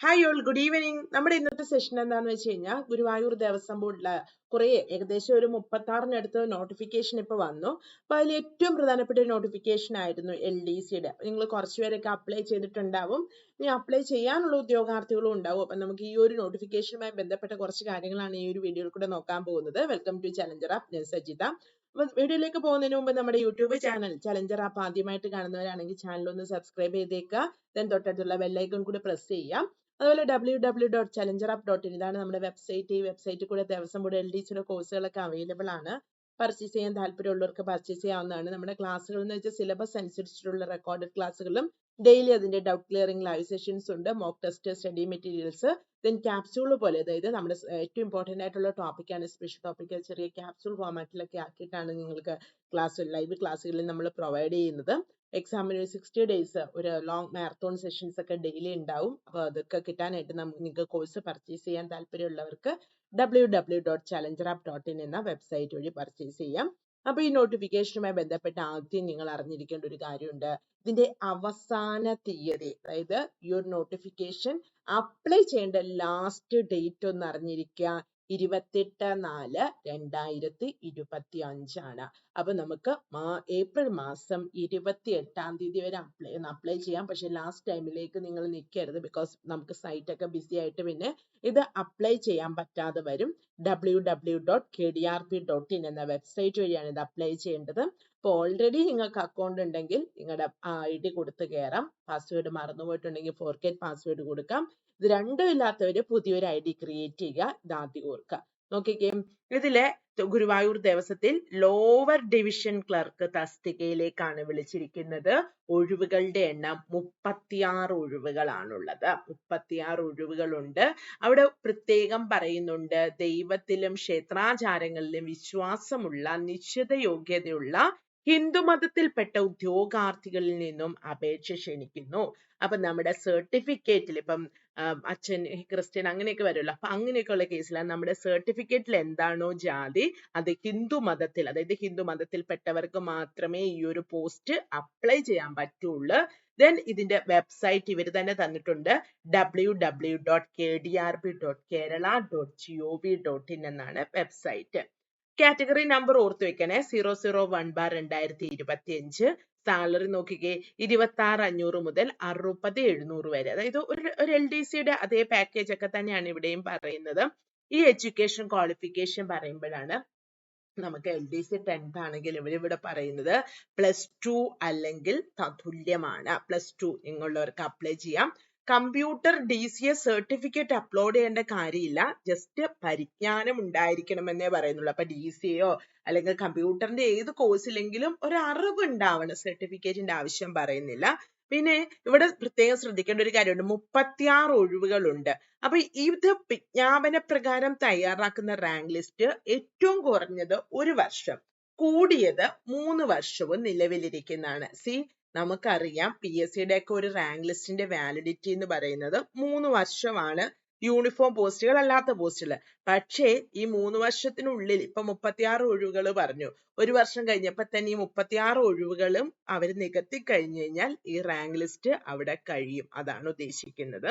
Hi all good evening നമ്മുടെ ഇന്നത്തെ session എന്താണെന്ന് വെച്ച് കഴിഞ്ഞാൽ ഗുരുവായൂർ ദേവസ്വം ബോർഡിലെ കുറെ ഏകദേശം ഒരു മുപ്പത്തി ആറിനടുത്ത് നോട്ടിഫിക്കേഷൻ ഇപ്പോൾ വന്നു. അപ്പോൾ അതിൽ ഏറ്റവും പ്രധാനപ്പെട്ട ഒരു നോട്ടിഫിക്കേഷൻ ആയിരുന്നു എൽ ഡി സിയുടെ നിങ്ങൾ കുറച്ചുപേരൊക്കെ അപ്ലൈ ചെയ്തിട്ടുണ്ടാവും. ഇനി അപ്ലൈ ചെയ്യാനുള്ള ഉദ്യോഗാർത്ഥികളും ഉണ്ടാവും. അപ്പൊ നമുക്ക് ഈ ഒരു നോട്ടിഫിക്കേഷനുമായി ബന്ധപ്പെട്ട കുറച്ച് കാര്യങ്ങളാണ് ഈ ഒരു വീഡിയോയിൽ കൂടെ നോക്കാൻ പോകുന്നത്. വെൽക്കം ടു ചലഞ്ചർ ആപ്പ് ഞാൻ സജിത. വീഡിയോയിലേക്ക് പോകുന്നതിന് മുമ്പ് നമ്മുടെ യൂട്യൂബ് ചാനൽ ചലഞ്ചർ ആപ്പ് ആദ്യമായിട്ട് കാണുന്നവരാണെങ്കിൽ ചാനൽ ഒന്ന് സബ്സ്ക്രൈബ് ചെയ്തേക്കുക. ദെൻ തൊട്ടടുത്തുള്ള ബെല്ലൈക്കൺ കൂടി പ്രസ് ചെയ്യാം അതുപോലെ W W dot challenger app dot in ഇതാണ് നമ്മുടെ വെബ്സൈറ്റ് ഈ വെബ്സൈറ്റിൽ കൂടെ ദിവസം കൂടെ എൽ ഡി സിയുടെ കോഴ്സുകളൊക്കെ അവൈലബിൾ ആണ്. പർച്ചേസ് ചെയ്യാൻ താല്പര്യമുള്ളവർക്ക് പർച്ചേസ് ചെയ്യാവുന്നതാണ്. നമ്മുടെ ക്ലാസ്സുകൾ എന്ന് വെച്ചാൽ സിലബസ് അനുസരിച്ചിട്ടുള്ള റെക്കോർഡഡ് ക്ലാസ്സുകളും ഡെയിലി അതിന്റെ ഡൗട്ട് ക്ലിയറിംഗ് ലൈവ് സെഷൻസ് ഉണ്ട് mock test study materials then capsule പോലെ. അതായത് നമ്മുടെ ഏറ്റവും ഇമ്പോർട്ടന്റ് ആയിട്ടുള്ള ടോപ്പിക്കാണ് സ്പെഷ്യൽ ടോപ്പിക് ചെറിയ ക്യാപ്സ്യൂൾ ഫോമാറ്റിലൊക്കെ ആക്കിയിട്ടാണ് നിങ്ങൾക്ക് ക്ലാസ് ലൈവ് ക്ലാസ്സുകളിൽ നമ്മൾ പ്രൊവൈഡ് ചെയ്യുന്നത്. എക്സാമിന് സിക്സ്റ്റി ഡേയ്സ് ഒരു ലോങ് മാരത്തോൺ സെഷൻസ് ഒക്കെ ഡെയിലി ഉണ്ടാവും അപ്പോൾ അതൊക്കെ കിട്ടാനായിട്ട് നമുക്ക് നിങ്ങൾക്ക് കോഴ്സ് പർച്ചേസ് ചെയ്യാൻ താല്പര്യമുള്ളവർക്ക് W W dot challenger app dot in എന്ന വെബ്സൈറ്റ് വഴി പർച്ചേസ് ചെയ്യാം. അപ്പോൾ ഈ നോട്ടിഫിക്കേഷനുമായി ബന്ധപ്പെട്ട് ആദ്യം നിങ്ങൾ അറിഞ്ഞിരിക്കേണ്ട ഒരു കാര്യമുണ്ട്. ഇതിന്റെ അവസാന തീയതി അതായത് ഈ ഒരു നോട്ടിഫിക്കേഷൻ അപ്ലൈ ചെയ്യേണ്ട ലാസ്റ്റ് ഡേറ്റ് ഒന്ന് അറിഞ്ഞിരിക്കുക. ഇരുപത്തെട്ട് നാല് രണ്ടായിരത്തി ഇരുപത്തി അഞ്ചാണ് അപ്പൊ നമുക്ക് ഏപ്രിൽ മാസം ഇരുപത്തി എട്ടാം തീയതി വരെ അപ്ലൈ അപ്ലൈ ചെയ്യാം. പക്ഷെ ലാസ്റ്റ് ടൈമിലേക്ക് നിങ്ങൾ നിൽക്കരുത് ബിക്കോസ് നമുക്ക് സൈറ്റ് ഒക്കെ ബിസി ആയിട്ട് പിന്നെ ഇത് അപ്ലൈ ചെയ്യാൻ പറ്റാതെ വരും. W W dot K D R P dot in എന്ന വെബ്സൈറ്റ് വഴിയാണ് ഇത് അപ്ലൈ ചെയ്യേണ്ടത്. അപ്പോൾ ഓൾറെഡി നിങ്ങൾക്ക് അക്കൗണ്ട് ഉണ്ടെങ്കിൽ നിങ്ങളുടെ ഐ ഡി കൊടുത്ത് കയറാം പാസ്വേഡ് മറന്നുപോയിട്ടുണ്ടെങ്കിൽ ഫോർഗെറ്റ് പാസ്വേഡ് കൊടുക്കാം. ഇത് രണ്ടും ഇല്ലാത്തവര് പുതിയൊരു ഐ ഡി ക്രിയേറ്റ് ചെയ്യുക ഇത് ആദ്യം ഓർക്കുക. നോക്കിക്കേ ഇതിലെ ഗുരുവായൂർ ദേവസ്വത്തിൽ ലോവർ ഡിവിഷൻ ക്ലർക്ക് തസ്തികയിലേക്കാണ് വിളിച്ചിരിക്കുന്നത്. ഒഴിവുകളുടെ എണ്ണം മുപ്പത്തിയാറ് ഒഴിവുകളാണുള്ളത്. മുപ്പത്തിയാറ് ഒഴിവുകളുണ്ട്. അവിടെ പ്രത്യേകം പറയുന്നുണ്ട് ദൈവത്തിലും ക്ഷേത്രാചാരങ്ങളിലും വിശ്വാസമുള്ള നിശ്ചിത യോഗ്യതയുള്ള ഹിന്ദുമതത്തിൽപ്പെട്ട ഉദ്യോഗാർത്ഥികളിൽ നിന്നും അപേക്ഷ ക്ഷണിക്കുന്നു. അപ്പൊ നമ്മുടെ സർട്ടിഫിക്കറ്റിൽ ഇപ്പം അച്ഛൻ ക്രിസ്ത്യൻ അങ്ങനെയൊക്കെ വരുമല്ലോ. അപ്പൊ അങ്ങനെയൊക്കെയുള്ള കേസിലാണ് നമ്മുടെ സർട്ടിഫിക്കറ്റിൽ എന്താണോ ജാതി അത് ഹിന്ദു മതത്തിൽ അതായത് ഹിന്ദു മതത്തിൽപ്പെട്ടവർക്ക് മാത്രമേ ഈ ഒരു പോസ്റ്റ് അപ്ലൈ ചെയ്യാൻ പറ്റുള്ളൂ. ദെൻ ഇതിന്റെ വെബ്സൈറ്റ് ഇവർ തന്നെ തന്നിട്ടുണ്ട്. W W dot K D R B dot Kerala dot G O V dot in എന്നാണ് വെബ്സൈറ്റ്. കാറ്റഗറി നമ്പർ ഓർത്ത് വെക്കണേ. സീറോ സീറോ വൺ ബാർ രണ്ടായിരത്തി ഇരുപത്തി അഞ്ച് സാലറി നോക്കിക്കേ ഇരുപത്തി ആറ് അഞ്ഞൂറ് മുതൽ അറുപത് എഴുന്നൂറ് വരെ. അതായത് ഒരു ഒരു എൽ ഡി സിയുടെ അതേ പാക്കേജ് ഒക്കെ തന്നെയാണ് ഇവിടെയും പറയുന്നത്. ഈ എഡ്യൂക്കേഷൻ ക്വാളിഫിക്കേഷൻ പറയുമ്പോഴാണ് നമുക്ക് എൽ ഡി സി ടെൻത്ത് ആണെങ്കിൽ ഇവിടെ ഇവിടെ പറയുന്നത് പ്ലസ് ടു അല്ലെങ്കിൽ തുല്യമാണ് പ്ലസ് ടു നിങ്ങളുള്ളവർക്ക് അപ്ലൈ ചെയ്യാം. Computer D C S certificate upload ചെയ്യേണ്ട കാര്യമില്ല. ജസ്റ്റ് പരിജ്ഞാനം ഉണ്ടായിരിക്കണമെന്നേ പറയുന്നുള്ളൂ. അപ്പൊ ഡി സി എയോ അല്ലെങ്കിൽ കമ്പ്യൂട്ടറിന്റെ ഏത് കോഴ്സിലെങ്കിലും ഒരു അറിവ് ഉണ്ടാവണം സർട്ടിഫിക്കറ്റിന്റെ ആവശ്യം പറയുന്നില്ല. പിന്നെ ഇവിടെ പ്രത്യേകം ശ്രദ്ധിക്കേണ്ട ഒരു കാര്യമുണ്ട്. മുപ്പത്തിയാറ് ഒഴിവുകളുണ്ട്. അപ്പൊ ഇത് വിജ്ഞാപന പ്രകാരം തയ്യാറാക്കുന്ന റാങ്ക് ലിസ്റ്റ് ഏറ്റവും കുറഞ്ഞത് ഒരു വർഷം കൂടിയത് മൂന്ന് വർഷവും നിലവിലിരിക്കുന്നതാണ്. സി നമുക്കറിയാം പി എസ് സിയുടെ ഒക്കെ ഒരു റാങ്ക് ലിസ്റ്റിന്റെ വാലിഡിറ്റി എന്ന് പറയുന്നത് മൂന്ന് വർഷമാണ് യൂണിഫോം പോസ്റ്റുകൾ അല്ലാത്ത പോസ്റ്റുകൾ പക്ഷേ ഈ മൂന്ന് വർഷത്തിനുള്ളിൽ ഇപ്പൊ മുപ്പത്തിയാറ് ഒഴിവുകൾ പറഞ്ഞു. ഒരു വർഷം കഴിഞ്ഞപ്പോ തന്നെ ഈ മുപ്പത്തിയാറ് ഒഴിവുകളും അവർ നികത്തി കഴിഞ്ഞു കഴിഞ്ഞാൽ ഈ റാങ്ക് ലിസ്റ്റ് അവിടെ കഴിയും. അതാണ് ഉദ്ദേശിക്കുന്നത്.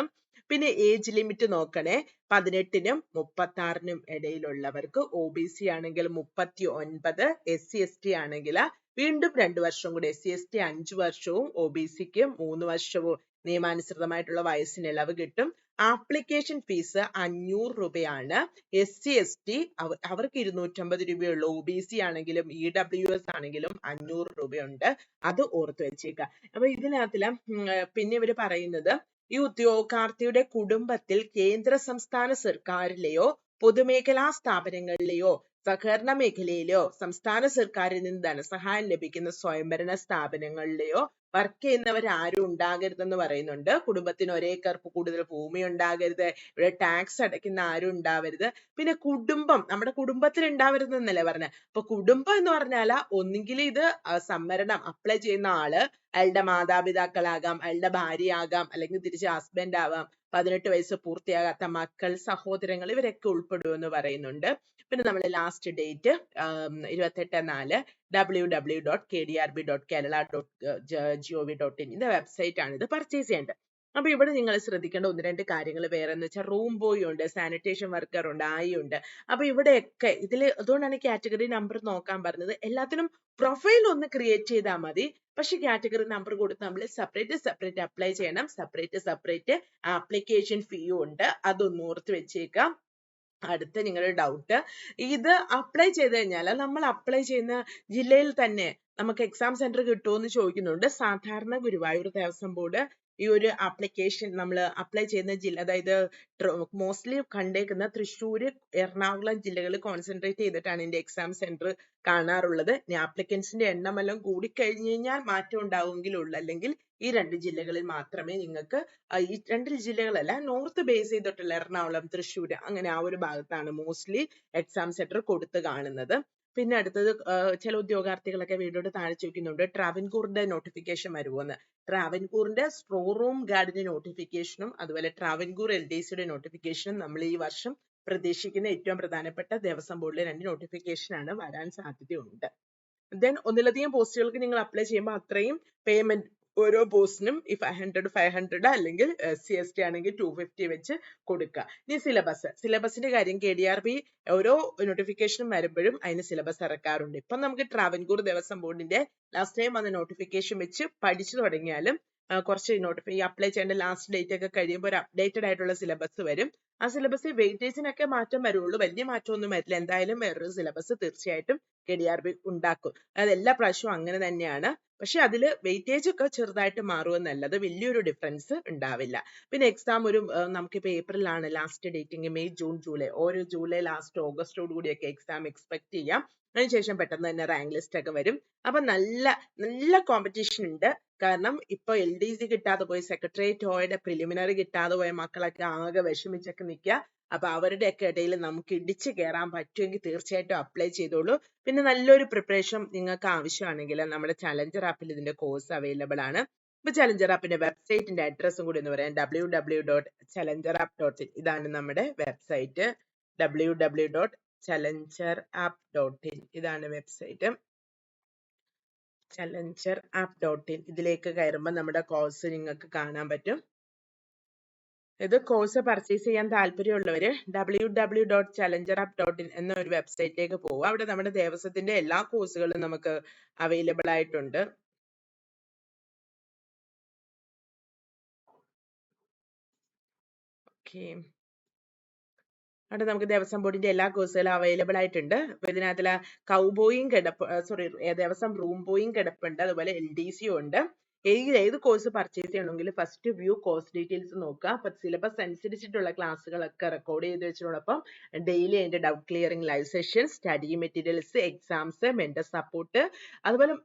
പിന്നെ ഏജ് ലിമിറ്റ് നോക്കണേ. പതിനെട്ടിനും മുപ്പത്തി ആറിനും ഇടയിലുള്ളവർക്ക് ഒ ബി സി ആണെങ്കിൽ മുപ്പത്തി ഒൻപത് എസ് സി എസ് ടി ആണെങ്കിൽ വീണ്ടും രണ്ട് വർഷം കൂടി എസ് സി എസ് ടി അഞ്ച് വർഷവും ഒ ബി സിക്ക് മൂന്ന് വർഷവും നിയമാനുസൃതമായിട്ടുള്ള വയസ്സിന് ഇളവ് കിട്ടും. ആപ്ലിക്കേഷൻ ഫീസ് അഞ്ഞൂറ് രൂപയാണ്. എസ് സി എസ് ടി അവർക്ക് ഇരുന്നൂറ്റമ്പത് രൂപയുള്ളൂ. ഒ ബി സി ആണെങ്കിലും ഇ ഡബ്ല്യു എസ് ആണെങ്കിലും അഞ്ഞൂറ് രൂപയുണ്ട്. അത് ഓർത്ത് വെച്ചേക്കുക അപ്പൊ ഇതിനകത്തിൽ പിന്നെ ഇവർ പറയുന്നത് ഈ ഉദ്യോഗാർത്ഥിയുടെ കുടുംബത്തിൽ കേന്ദ്ര സംസ്ഥാന സർക്കാരിലെയോ പൊതുമേഖലാ സ്ഥാപനങ്ങളിലെയോ സഹകരണ മേഖലയിലെയോ സംസ്ഥാന സർക്കാരിൽ നിന്ന് ധനസഹായം ലഭിക്കുന്ന സ്വയംഭരണ സ്ഥാപനങ്ങളിലെയോ വർക്ക് ചെയ്യുന്നവർ ആരും ഉണ്ടാകരുതെന്ന് പറയുന്നുണ്ട്. കുടുംബത്തിന് ഒരേ കറുപ്പ് കൂടുതൽ ഭൂമി ഉണ്ടാകരുത്. ഇവിടെ ടാക്സ് അടയ്ക്കുന്ന ആരും ഉണ്ടാവരുത്. പിന്നെ കുടുംബം നമ്മുടെ കുടുംബത്തിൽ ഉണ്ടാവരുത് എന്നല്ലേ പറഞ്ഞത് അപ്പൊ കുടുംബം എന്ന് പറഞ്ഞാൽ ഒന്നുകിൽ ഇത് സംവരണം അപ്ലൈ ചെയ്യുന്ന ആൾ അയാളുടെ മാതാപിതാക്കളാകാം അയാളുടെ ഭാര്യയാകാം അല്ലെങ്കിൽ തിരിച്ച് ഹസ്ബൻഡ് ആവാം. പതിനെട്ട് വയസ്സ് പൂർത്തിയാകാത്ത മക്കൾ സഹോദരങ്ങൾ ഇവരൊക്കെ ഉൾപ്പെടുമെന്ന് പറയുന്നുണ്ട്. പിന്നെ നമ്മൾ ലാസ്റ്റ് ഡേറ്റ് ഇരുപത്തെട്ട് നാല് W W dot K D R B dot Kerala dot G O V dot in ഇത് വെബ്സൈറ്റ് ആണ് ഇത് പർച്ചേസ് ചെയ്യേണ്ടത്. അപ്പൊ ഇവിടെ നിങ്ങൾ ശ്രദ്ധിക്കേണ്ട ഒന്ന് രണ്ട് കാര്യങ്ങൾ വേറെ എന്ന് വെച്ചാൽ റൂം ബോയ് ഉണ്ട് സാനിറ്റേഷൻ വർക്കർ ഉണ്ട് ആയി ഉണ്ട്. അപ്പൊ ഇവിടെയൊക്കെ ഇതിൽ അതുകൊണ്ടാണ് കാറ്റഗറി നമ്പർ നോക്കാൻ പറഞ്ഞത്. എല്ലാത്തിനും പ്രൊഫൈൽ ഒന്ന് ക്രിയേറ്റ് ചെയ്താൽ മതി. പക്ഷെ കാറ്റഗറി നമ്പർ കൊടുത്ത് നമ്മൾ സെപ്പറേറ്റ് സെപ്പറേറ്റ് അപ്ലൈ ചെയ്യണം. സെപ്പറേറ്റ് സെപ്പറേറ്റ് ആപ്ലിക്കേഷൻ ഫീയും ഉണ്ട്. അതൊന്ന് ഓർത്ത് വെച്ചേക്കാം. അടുത്ത നിങ്ങളുടെ ഡൗട്ട് ഇത് അപ്ലൈ ചെയ്ത് കഴിഞ്ഞാൽ നമ്മൾ അപ്ലൈ ചെയ്യുന്ന ജില്ലയിൽ തന്നെ നമുക്ക് എക്സാം സെന്റർ കിട്ടുമോ എന്ന് ചോദിക്കുന്നുണ്ട്. സാധാരണ ഗുരുവായൂർ ദേവസ്വം ബോർഡ് ഈ ഒരു ആപ്ലിക്കേഷൻ നമ്മൾ അപ്ലൈ ചെയ്യുന്ന ജില്ല അതായത് മോസ്റ്റ്ലി കണ്ടേക്കുന്ന തൃശ്ശൂർ എറണാകുളം ജില്ലകളിൽ കോൺസെൻട്രേറ്റ് ചെയ്തിട്ടാണ് ഇതിന്റെ എക്സാം സെന്റർ കാണാറുള്ളത്. ഇനി എണ്ണം എല്ലാം കൂടിക്കഴിഞ്ഞു കഴിഞ്ഞാൽ മാറ്റം ഉണ്ടാവുമെങ്കിലുള്ളൂ. അല്ലെങ്കിൽ ഈ രണ്ട് ജില്ലകളിൽ മാത്രമേ നിങ്ങൾക്ക് ഈ രണ്ട് ജില്ലകളല്ല നോർത്ത് ബേസ് ചെയ്തിട്ടുള്ള എറണാകുളം തൃശ്ശൂർ അങ്ങനെ ആ ഒരു ഭാഗത്താണ് മോസ്റ്റ്ലി എക്സാം സെന്റർ കൊടുത്ത് കാണുന്നത്. പിന്നെ അടുത്തത് ചില ഉദ്യോഗാർത്ഥികളൊക്കെ വീണ്ടും താഴെ ചോദിക്കുന്നുണ്ട് ട്രാവൻകൂറിന്റെ നോട്ടിഫിക്കേഷൻ വരുമോന്ന് ട്രാവൻകൂറിന്റെ സ്ട്രോ റൂം ഗാർഡിന്റെ നോട്ടിഫിക്കേഷനും അതുപോലെ ട്രാവൻകൂർ എൽ ഡി സിയുടെ നോട്ടിഫിക്കേഷനും നമ്മൾ ഈ വർഷം പ്രതീക്ഷിക്കുന്ന ഏറ്റവും പ്രധാനപ്പെട്ട ദേവസ്വം ബോർഡിലെ രണ്ട് നോട്ടിഫിക്കേഷൻ ആണ് വരാൻ സാധ്യതയുണ്ട്. ദെൻ ഒന്നിലധികം പോസ്റ്റുകൾക്ക് നിങ്ങൾ അപ്ലൈ ചെയ്യുമ്പോൾ അത്രയും പേയ്മെന്റ് ഓരോ പോസ്റ്റിനും ഈ ഫൈവ് ഹൺഡ്രഡ് ഫൈവ് ഹൺഡ്രഡ് അല്ലെങ്കിൽ സി എസ് ടി ആണെങ്കിൽ ടു ഫിഫ്റ്റി വെച്ച് കൊടുക്കുക. ഇനി സിലബസ് സിലബസിന്റെ കാര്യം കെ ഡി ആർ ബി ഓരോ നോട്ടിഫിക്കേഷനും വരുമ്പോഴും അതിന് സിലബസ് ഇറക്കാറുണ്ട്. ഇപ്പം നമുക്ക് ട്രാവൻകൂർ ദേവസ്വം ബോർഡിന്റെ ലാസ്റ്റ് ടൈം വന്ന നോട്ടിഫിക്കേഷൻ വെച്ച് പഠിച്ചു തുടങ്ങിയാലും കുറച്ച് നോട്ടിഫൈ അപ്ലൈ ചെയ്യേണ്ട ലാസ്റ്റ് ഡേറ്റ് ഒക്കെ കഴിയുമ്പോൾ ഒരു അപ്ഡേറ്റഡ് ആയിട്ടുള്ള സിലബസ് വരും. ആ സിലബസ് വെയിറ്റേജിനൊക്കെ മാറ്റം വരുള്ളൂ. വലിയ മാറ്റമൊന്നും വരില്ല. എന്തായാലും വേറൊരു സിലബസ് തീർച്ചയായിട്ടും കെ ഡി ആർ ബി ഉണ്ടാക്കും. അത് എല്ലാ പ്രാവശ്യവും അങ്ങനെ തന്നെയാണ്. പക്ഷെ അതിൽ വെയിറ്റേജ് ഒക്കെ ചെറുതായിട്ട് മാറുമെന്നല്ലാതെ വലിയൊരു ഡിഫറൻസ് ഉണ്ടാവില്ല. പിന്നെ എക്സാം ഒരു നമുക്കിപ്പോൾ ഏപ്രിലാണ് last dating May June July. ഓരോ ജൂലൈ ലാസ്റ്റ് ഓഗസ്റ്റോട് കൂടിയൊക്കെ എക്സാം എക്സ്പെക്ട് ചെയ്യാം. അതിനുശേഷം പെട്ടെന്ന് തന്നെ റാങ്ക് ലിസ്റ്റ് ഒക്കെ വരും. അപ്പൊ നല്ല നല്ല കോമ്പറ്റീഷൻ ഉണ്ട്. കാരണം ഇപ്പൊ എൽ ഡി സി കിട്ടാതെ പോയി സെക്രട്ടേറിയറ്റ് ഓയുടെ പ്രിലിമിനറി കിട്ടാതെ പോയ മക്കളൊക്കെ ആകെ വിഷമിച്ചൊക്കെ നിൽക്കുക. അപ്പൊ അവരുടെയൊക്കെ ഇടയിൽ നമുക്ക് ഇടിച്ചു കയറാൻ പറ്റുമെങ്കിൽ തീർച്ചയായിട്ടും അപ്ലൈ ചെയ്തോളൂ. പിന്നെ നല്ലൊരു പ്രിപ്പറേഷൻ നിങ്ങൾക്ക് ആവശ്യമാണെങ്കിൽ നമ്മുടെ ചലഞ്ചർ ആപ്പിൽ ഇതിന്റെ കോഴ്സ് അവൈലബിൾ ആണ്. ഇപ്പൊ ചലഞ്ചർ ആപ്പിന്റെ വെബ്സൈറ്റിന്റെ അഡ്രസ്സും കൂടി എന്ന് പറയാം W W dot challenger app dot in ഇതാണ് നമ്മുടെ website W W dot challenger app dot in ഇതാണ് website challenger app dot in ഇതിലേക്ക് കയറുമ്പോൾ നമ്മുടെ കോഴ്സ് നിങ്ങൾക്ക് കാണാൻ പറ്റും. ഇത് കോഴ്സ് പർച്ചേസ് ചെയ്യാൻ താല്പര്യമുള്ളവർ W W dot challenger app dot in എന്ന ഒരു വെബ്സൈറ്റിലേക്ക് പോകുക അവിടെ നമ്മുടെ ദേവസ്വത്തിന്റെ എല്ലാ കോഴ്സുകളും നമുക്ക് അവൈലബിൾ ആയിട്ടുണ്ട്. ഓക്കെ അവിടെ നമുക്ക് ദേവസ്വം ബോർഡിന്റെ എല്ലാ കോഴ്സുകളും അവൈലബിൾ ആയിട്ടുണ്ട്. അപ്പൊ ഇതിനകത്തുള്ള കൗബോയും കിടപ്പ് സോറി ദേവസ്വം റൂം ബോയും കിടപ്പുണ്ട്. അതുപോലെ എൽ ഡി സിയും ഉണ്ട്. ഏത് ഏത് കോഴ്സ് പർച്ചേസ് ചെയ്യണമെങ്കിൽ ഫസ്റ്റ് വ്യൂ കോഴ്സ് ഡീറ്റെയിൽസ് നോക്കുക. അപ്പൊ സിലബസ് അനുസരിച്ചിട്ടുള്ള ക്ലാസ്സുകളൊക്കെ റെക്കോർഡ് ചെയ്ത് വെച്ചതോടൊപ്പം ഡെയിലി അതിന്റെ doubt clearing live session study materials exams mental support അതുപോലെ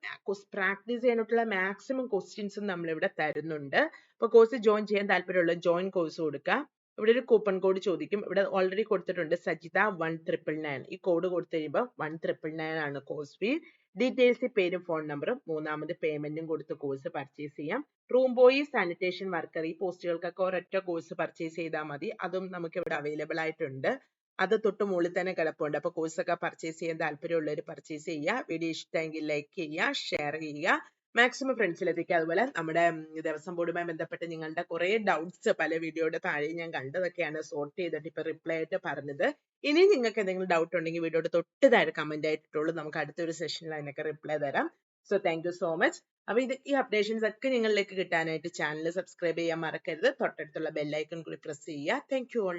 പ്രാക്ടീസ് ചെയ്യാനായിട്ടുള്ള മാക്സിമം ക്വസ്റ്റ്യൻസും നമ്മളിവിടെ തരുന്നുണ്ട്. അപ്പൊ കോഴ്സ് ജോയിൻ ചെയ്യാൻ താല്പര്യമുള്ള ജോയിൻ കോഴ്സ് കൊടുക്കുക. ഇവിടെ ഒരു കൂപ്പൺ കോഡ് ചോദിക്കും. ഇവിടെ ഓൾറെഡി കൊടുത്തിട്ടുണ്ട് സജിത വൺ ട്രിപ്പിൾ നയൻ ഈ കോഡ് കൊടുത്തു കഴിയുമ്പോൾ വൺ ട്രിപ്പിൾ നയൻ ആണ് കോഴ്സ് ഫീ ഡീറ്റെയിൽസ് പേരും ഫോൺ നമ്പറും മൂന്നാമത് പേയ്മെന്റും കൊടുത്ത് കോഴ്സ് പർച്ചേസ് ചെയ്യാം. റൂം ബോയ് സാനിറ്റേഷൻ വർക്കർ ഈ പോസ്റ്റുകൾക്കൊക്കെ ഒരൊറ്റ കോഴ്സ് പർച്ചേസ് ചെയ്താൽ മതി. അതും നമുക്ക് ഇവിടെ അവൈലബിൾ ആയിട്ടുണ്ട്. അത് തൊട്ട് മുകളിൽ തന്നെ കിടപ്പുണ്ട്. അപ്പൊ കോഴ്സ് ഒക്കെ പർച്ചേസ് ചെയ്യാൻ താല്പര്യമുള്ളവർ പർച്ചേസ് ചെയ്യുക. വീഡിയോ ഇഷ്ടമെങ്കിൽ ലൈക്ക് ചെയ്യുക ഷെയർ ചെയ്യുക. മാക്സിമം ഫ്രണ്ട്സിലെത്തിക്കുക അതുപോലെ നമ്മുടെ ദേവസ്വം ബോർഡുമായി ബന്ധപ്പെട്ട് നിങ്ങളുടെ കുറെ ഡൗട്ട്സ് പല വീഡിയോയുടെ താഴെ ഞാൻ കണ്ടതൊക്കെയാണ് സോർട്ട് ചെയ്തിട്ട് ഇപ്പൊ റിപ്ലൈ ആയിട്ട് പറഞ്ഞത്. ഇനി നിങ്ങൾക്ക് എന്തെങ്കിലും ഡൗട്ട് ഉണ്ടെങ്കിൽ വീഡിയോയുടെ തൊട്ട് താഴെ കമന്റ് ആയിട്ടുള്ളൂ. നമുക്ക് അടുത്തൊരു സെഷനിൽ അതിനൊക്കെ റിപ്ലൈ തരാം. So thank you so much അപ്പൊ ഇത് ഈ അപ്ഡേഷൻസ് ഒക്കെ നിങ്ങളിലേക്ക് കിട്ടാനായിട്ട് ചാനൽ സബ്സ്ക്രൈബ് ചെയ്യാൻ മറക്കരുത്. തൊട്ടടുത്തുള്ള ബെല്ലൈക്കൺ കൂടി പ്രസ് ചെയ്യുക. Thank you all